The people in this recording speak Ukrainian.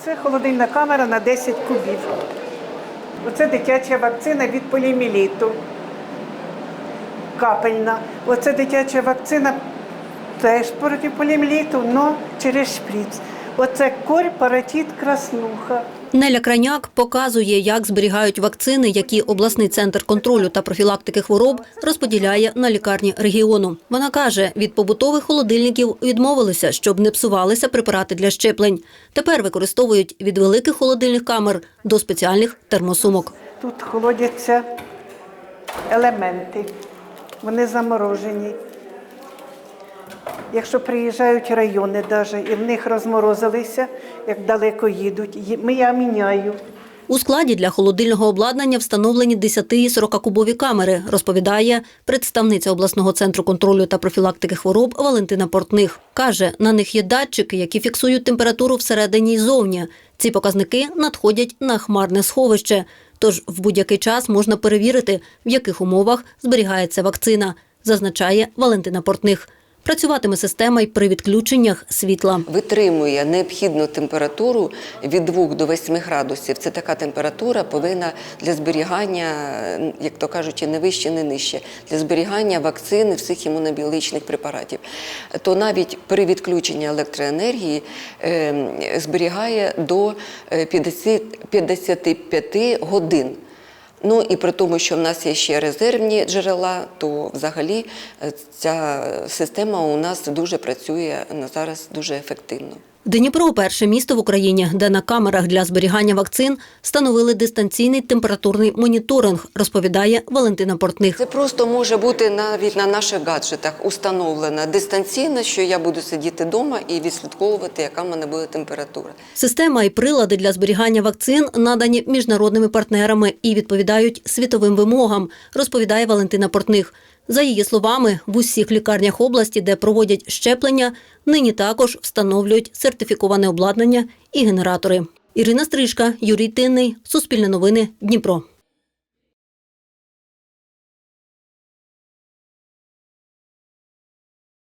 Оце холодильна камера на 10 кубів. Оце дитяча вакцина від поліоміеліту. Капельна. Оце дитяча вакцина теж проти поліоміеліту, але через шприц. Оце корь, паратит, краснуха. Неля Краняк показує, як зберігають вакцини, які обласний центр контролю та профілактики хвороб розподіляє на лікарні регіону. Вона каже, від побутових холодильників відмовилися, щоб не псувалися препарати для щеплень. Тепер використовують від великих холодильних камер до спеціальних термосумок. Тут холодяться елементи. Вони заморожені. Якщо приїжджають райони даже, і в них розморозилися, як далеко їдуть, ми я міняю. У складі для холодильного обладнання встановлені 10 і 40 кубові камери, розповідає представниця обласного центру контролю та профілактики хвороб Валентина Портних. Каже, на них є датчики, які фіксують температуру всередині і зовні. Ці показники надходять на хмарне сховище. Тож в будь-який час можна перевірити, в яких умовах зберігається вакцина, зазначає Валентина Портних. Працюватиме система й при відключеннях світла. витримує необхідну температуру від 2 до 8 градусів. Це така температура повинна для зберігання, як то кажучи, не вище, не нижче, для зберігання вакцин і всіх імунобіологічних препаратів. То навіть при відключенні електроенергії е, зберігає до е, 50, 55 годин. Ну і при тому, що в нас є ще резервні джерела, то взагалі е, ця система у нас дуже працює на зараз дуже ефективно. Дніпро перше місто в Україні, де на камерах для зберігання вакцин встановили дистанційний температурний моніторинг, розповідає Валентина Портних. Це просто може бути навіть на наших гаджетах установлено дистанційно, що я буду сидіти вдома і відслідковувати, яка в мене буде температура. Система і прилади для зберігання вакцин надані міжнародними партнерами і відповідають світовим вимогам, розповідає Валентина Портних. За її словами, в усіх лікарнях області, де проводять щеплення, нині також встановлюють сертифіковане обладнання і генератори. Ірина Стрижка, Юрій Тинний, Суспільне новини, Дніпро.